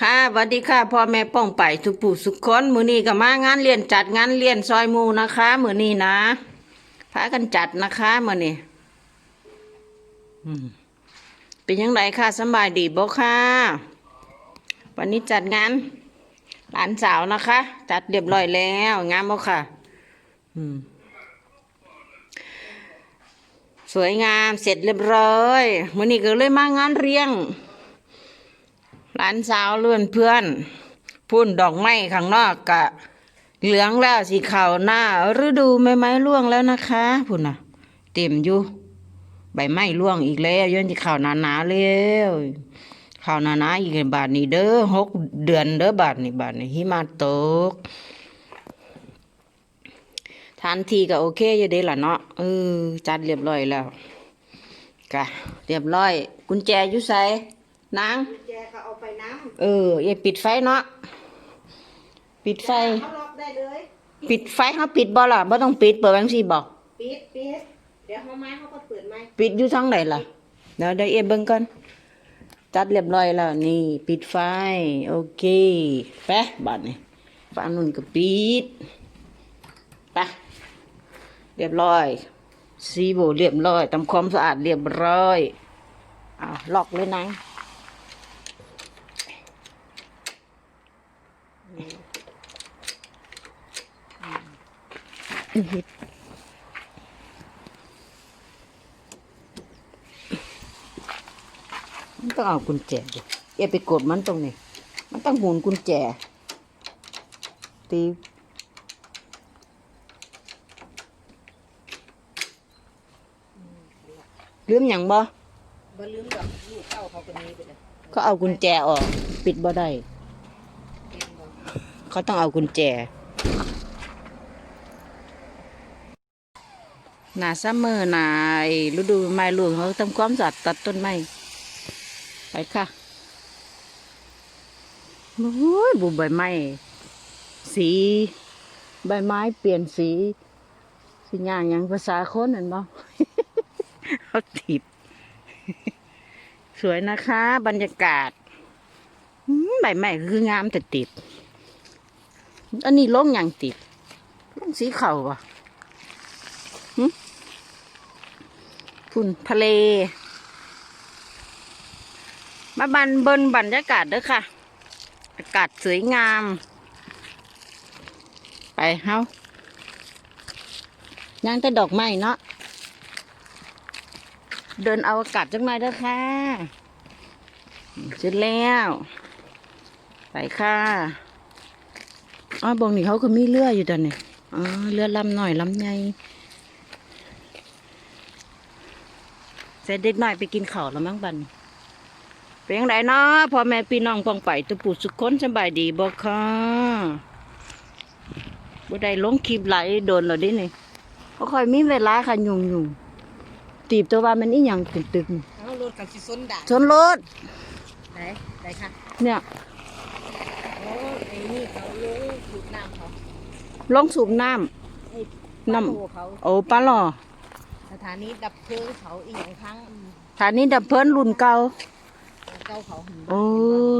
ค่ะสวัสดีค่ะพ่อแม่ป้องไปทุกผู้สุกคนมือนี้ก็มางานเรียนจัดงานเรียนซอยหมูนะคะมือนี้นะพากันจัดนะคะมือนี้อืมเป็นยังไงค่ะสำบายดีบ่ค่ะ วันนี้จัดงานหลานสาวนะคะ จัดเรียบร้อยแล้วงามบ่ค่ะอืมสวยงามเสร็จเรียบร้อยมือนี้ก็เลยมางานเรียง หลานสาวเลื่อนเพื่อน พุ่นดอกไม้ข้างนอกกะ เหลืองแล้วสีขาวหน้าฤดูใบไม้ร่วงแล้วนะคะพุ่นน่ะ เต็มอยู่ใบไม้ร่วงอีกแล้วย้อนที่ข่าวหนาหนาๆแล้วขาวหนาหนาๆอีกบาทนี้เด้อหกเดือนเด้อบาทนี้บาทนี้หิมะตกทานทีก็โอเคอยู่เด้ล่ะเนาะเออจัดเรียบร้อยแล้วกะเรียบร้อย กุญแจอยู่ไส นางแจก็เอาไปน้เอออย่าปิดไฟเนาะปิดไฟำเขาล็อกได้เลยปิดไฟเขาปิดบ่ล่ะบ่ต้องปิดเปิดบางสิบอกปิดปิดเดี๋ยวเขาไม้เขาก็เปิดไม้ปิดอยู่ทางไหนล่ะเดี๋ยวเดี๋ยวเอ็เบิ่งก่อนจัดเรียบร้อยแล้วนี่ ปิดไฟ โอเคไปบัดนี้ฝั่งนู้นก็ปิดไปเรียบร้อยซีโบเรียบร้อยทำความสะอาดเรียบร้อยอ้าวล็อกเลยนะ มันต้องเอากุญแจดิอย่าไปกดมันตรงนี้ มันต้องหมุนกุญแจ ตีลืมอย่างบ่บ่ลืมดอกลูกเต้าเขาคนนี้ไปเลยก็เอากุญแจออก ปิดบ่ได้ เขาต้องเอากุญแจ หนาซัมเมอร์หนาฤดูไม้ร่วงเขาทำความสะอาดตัดต้นไม้ไปค่ะโอ้ยบุบใบไม้สีใบไม้เปลี่ยนสี สีย่างอย่างภาษาคนนั่นบ่เขาถีบสวยนะคะ บรรยากาศอืมใบไม้คืองามแต่ติด อันนี้ลงอย่างติดลงสีเขาอะหึ พุ่นทะเล มาบันเบินบรรยากาศเด้อค่ะ อากาศสวยงาม ไปเฮายังแต่ดอกไม้เนาะ เดินเอาอากาศจังหน่อยเด้อค่ะเสร็จแล้ว ไปค่ะอ๋อบงนี่เขาก็มีเรืออยู่ตอนนี้อ๋อเรือลำหน่อยลำใหญ่ สร็จเด็กหน่อยไปกินข้าวแล้วมั้งบัดนเป็นยังไงเนาะพ่อแม่พี่น้องปองไปตุปูสุขคนสบายดีบ่ค่ะบ่ได้ลงคลิปไหลายโดนแล้วเดินี่บ่ค่อยมีเวลาค่ะยุ่งยุ่งๆตีบตัวว่ามันอีหยังตึกตึกเอารถกับสิซนด่าๆชนรถไหนไหนค่ะเนี่ยโอ้ไอ้นี่เขาลงถูกน้ำเขาลงสูบน้ไอ้ำน้ปลาโลเขาำโอ้ปลาหล่อ สถานีดับเพลิงเขาอีกอย่างครั้งฐานนี้ดับเพลินรุ่นเก่า เจ้าเขาหึงโอ้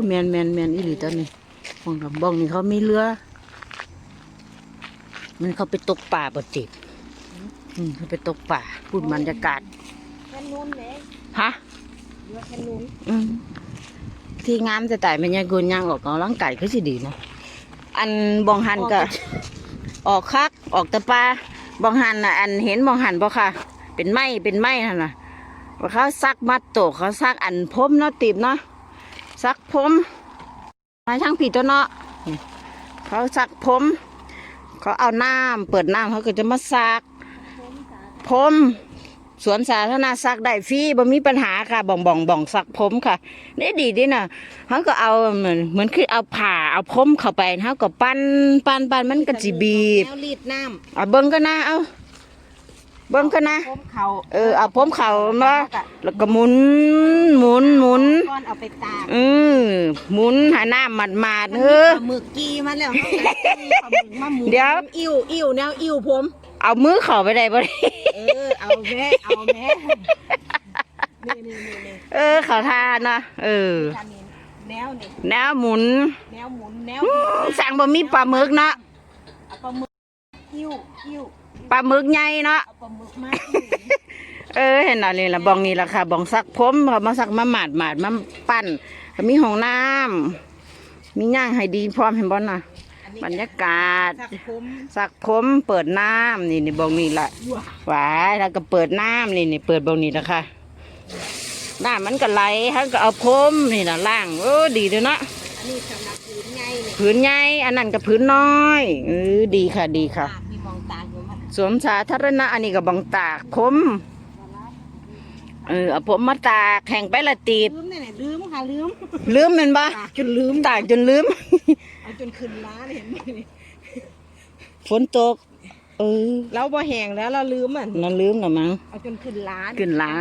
แมนแมนแมนอีหลีตอนนี้บ้องกับบ้องนี่เขามีเรือ มันเขาไปตกป่าบ่ติดอืมเขาไปตกป่าพูดบรรยากาศแค่นู้นแหละฮะ เรือแค่นู้นอืมที่งามจะตายมันยังกุนยังออกกำลังกายคือสิดีนะอันบองหันก็ ออกคักออกแตะปลาบองหันน่ะอันเห็นบองหันบ่ค่ะ เป็นไม้เป็นไม้นั่นน่ะว่าเขาซักมัดโตกเขาซักอันพรมเนาะติบเนาะซักพรมมาช่างผีตัวเนาะนี่เขาซักพรมเขาเอาน้ำเปิดน้ำเขาก็จะมาซักพรมสวนสาธารณะซักได้ฟรีบ่มีปัญหาค่ะบ่องบ่องบ่องซักพรมค่ะนี่ดีดีน่ะเขาก็เอาเหมือนเหมือนคือเอาผ่าเอาพรมเข้าไปเขาก็ปั้นปั้นปั้นมันก็จิบีบแนวรีดน้เอาเบิ้งก็นะเอา เบิ้งก็นะำพมเขาเออเอาผมเข่ามาแล้วก็หมุนหมุนหมุนก้อนเอาไปตากเออหมุนหาหน้าหมัดมาดๆเออปลาหมึกกีมาแล้วเขาก็จี้ปลาหมึกมาหมุนเดี๋ยวอิ่วอิ่วแนวอิ่วผม เอามือเข่าไปได้บ่ได้เออเอาแม่เอาแม่นี่นี่นี่นี่เออเข่าทานะเออจานนี้แนวนี่แนวหมุนแนวหมุนแนวอื้อสั่งบ่มีปลาหมึกเนาะเอาปลาหมึกคิ้วคิ้ว ปลาหมึกใหญ่เนาะเอาปลาหมึกมาคิ้วเออเห็นอันนี้ละบองนี่ละค่ะบองซักผมเขามาซักมาหมาดหมาดมาปั้นก็มีห้องน้ำมีย่างให้ดีพร้อมเห็นบ่น่ะอันนี้บรรยากาศสักผมซักผมเปิดน้ำนี่นี่บองนี่ละว้าหวายแล้วก็เปิดน้ำนี่นี่เปิดบองนี่ละค่ะน้ำมันก็ไหลท่านก็เอาผมนี่ละล่างโอ้ดีเลยเนาะอันนี้สำหรับผืนไงนี่ผืนใหญ่อันนั้นก็ผืนน้อยเออดีค่ะดีค่ะ สวมสาธารณะอันนี้ก็บองตากผมเออเอาผมมาตากแข่งไปละตีบลืมนี่แหละลืมค่ะลืมลืมแมันปะตากจนลืมตากจนลืม เอาจนขึ้นล้าเลยเห็นไหมนี่ฝนตก เออเราบ่แห้งแล้วเราลืมมันนั่นลืมหรอมั้งเอาจนขึ้นล้าขึ้นลา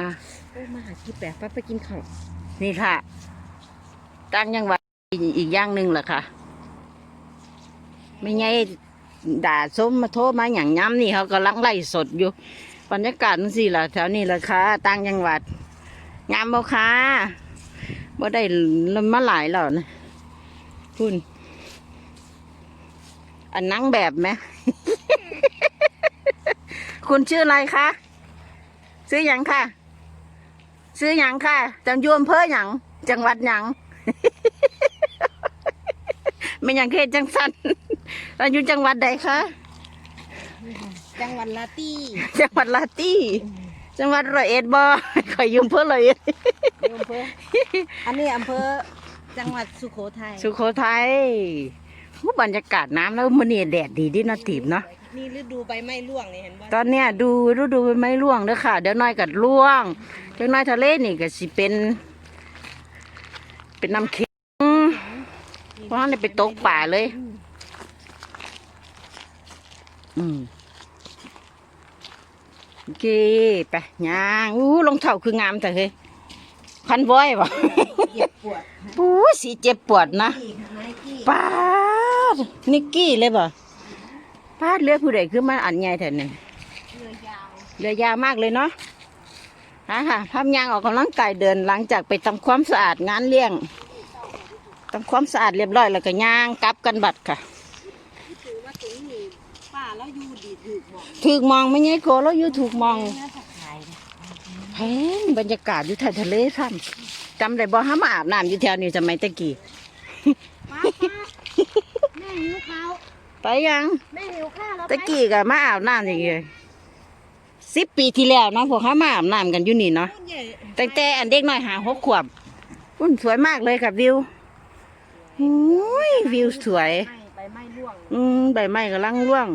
โอ้มาหาที่แปลกไปไปกินข้าวนี่ค่ะ ตั้งยังหวัดอีกอย่างหนึ่งล่ะค่ะ ไม่ไง ด่าส้มมาโทษมาอย่างย้ำนี่เขากำลังไล่สดอยู่บรรยากาศนั่นสิล่ะแถวนี้ล่ะค่ะตั้งยังหวัดงามบ่ค่ะบ่ได้มาหลายแล้วนะคุณอันนั่งแบบไหมคุณชื่ออะไรคะซื้อหยังค่ะ ซื้อหยังค่ะจังยวมเพื่อหยังจังหวัดหยัง ไม่หยังเขตจังสันเราอยู่จังหวัดใดคะ จังหวัดลาตี้ จังหวัดลาตี้ จังหวัดร้อยเอ็ดบ่คอยอยุ่อำเพื่อร้อยเอ็ดอำเภอ อันนี้อำเภอ จังหวัดสุโขทัย สุโขทัยอู้บรรยากาศน้ำแล้วมันนี่แดดดีดิเนาะตีบเนาะ นี่ฤดูใบไม้ร่วงนี่เห็นบ่ตอนเนี้ยดูฤดูใบไม้ร่วงเด้อค่ะ เดี๋ยวน้อยกัดร่วงเดี๋ยวน้อยทะเลนี่ก็สิเป็น เป็นน้ำเค็ม เพราะฉะนั้นไปตกป่าเลย อืมโอเคไปย่างอู้รองเท้าคืองามแต่เฮ้ยพันบ้อยบ่เจ็บปวดปูสีเจ็บปวดนะที่ไม้ที่ป้าดนิกกี้เลยบ่ป้าดเลือดผู้ใดคือมันอันใหญ่แท้นี่เรือยาวเรือยาวมากเลยเนาะฮะค่ะภาพยางออกกำลังกายเดินหลังจากไปทำความสะอาดงานเลี้ยง ทำความสะอาดเรียบร้อยแล้วก็ย่างกลับกันบัดค่ะถือว่าตรงนี้ป้าแล้วอยู่ดีถูกบอกถูกมองไม่ใช่โกแล้วอยู่ถูกมองน่าจะขายแพงบรรยากาศอยู่ทางทะเลท่านจำได้บ่ห้ามาอาบน้ำอยู่แถวนี้สมัยตะกี้ป้าป้าแม่หิวข้าวไปยังแม่หิวข้าวแล้วตะกี้ก็มาอาบน้ำอย่างเงี้ยสิบปีที่แล้วเนาะพวกเขามาอาบน้ำกันอยู่นี่เนาะใหญ่ตั้งแต่อันเด็กน้อยหาหกขวบอุ้นสวยมากเลยค่ะวิว โอ้ยวิวสวยไม้ใบไม้ร่วงอืมใบไม้กำลังร่วง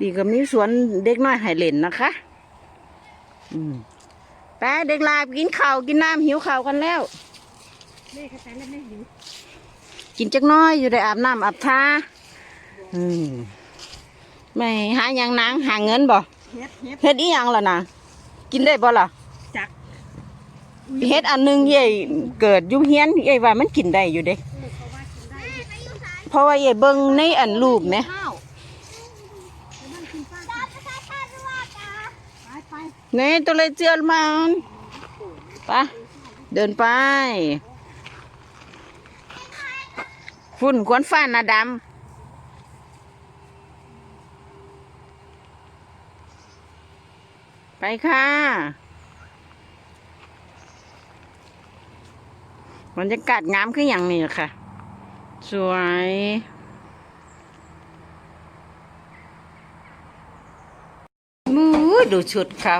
ดีก็มีสวนเด็กน้อยให้เล่นนะคะ อืมไปเด็กลาบกินข้าวกินน้ำหิวข้าวกันแล้ว แม่เข้าใจแล้วแม่หิวกินจักหน้อยอยู่ได้อาบน้ำอาบท่าอืมไม่หาหยังนางหาเงินบ่เฮ็ดเฮ็ดเฮ็ดอีหยังล่ะนะกินได้บ่ล่ะจัก เฮ็ดอันหนึงเย่เกิดอยู่เฮียนเย่ว่ามันกินได้อยู่เด้ เพราะว่าเย่เบิ่งในอันรูปเนี่ยข้าวแล้วมันกินป้าจ้าจ้าจ้าจ้าจ้าไปไปในตัวเลยเจือมันไปเดินไปฝุ่นควนฟ้านาดำไปค่ะบรรยากาศงามขึ้นอย่างนี้ค่ะ สวย มูดูชุดเขา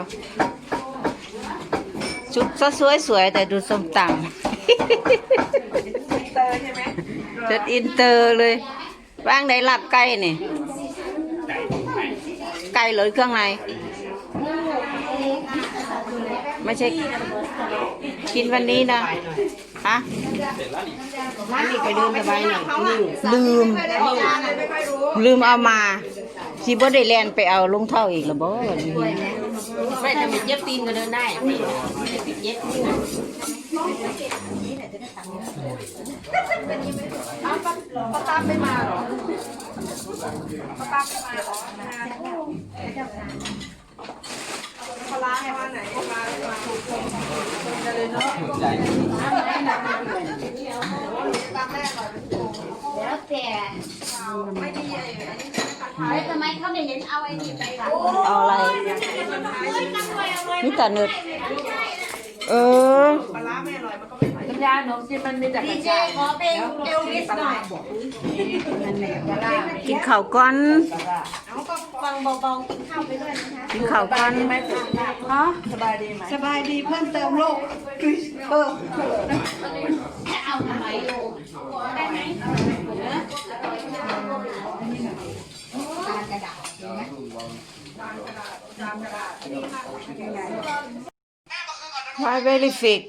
ชุดก็สวยๆแต่ดูส้มตำชุดอินเตอร์เลยว่างได้หลับไก่นี่ ไก่เลยเครื่องในไม่ใช่กินวันนี้นะ ฮะร้านนี้ไปเดินสบายหน่อยนี่ลืม ลืมเอามาสิบ่ได้แลนไปเอาลงเท่าอีกแล้วบ่วันนี้ไม่แต่เป็นเย็บตีนก็เดินได้ ร้ามาไหนมามาถูกชมชมเลยเนาะตามแรกก่อนแล้วแต่ไม่ดีเลยแล้ทำไมเขาเนี่ยยัเอาไอ้นี่ไปล่ะอาอะไรนี่แต่เนื้อเออปลาไม่ออยมันก็ไม่ำยาหนมจีนมันมีแต่กดีระเจชายขอเป็นเอลวิสหน่อยกินข้าวก่อนฟังเบาๆกินข้าวไปด้วยนะคะกินข้าวก่อนฮะสบายดีไหมสบายดีเพิ่มเติมโลกเออเอาทำไมโยได้ไหมวายเวลิฟิก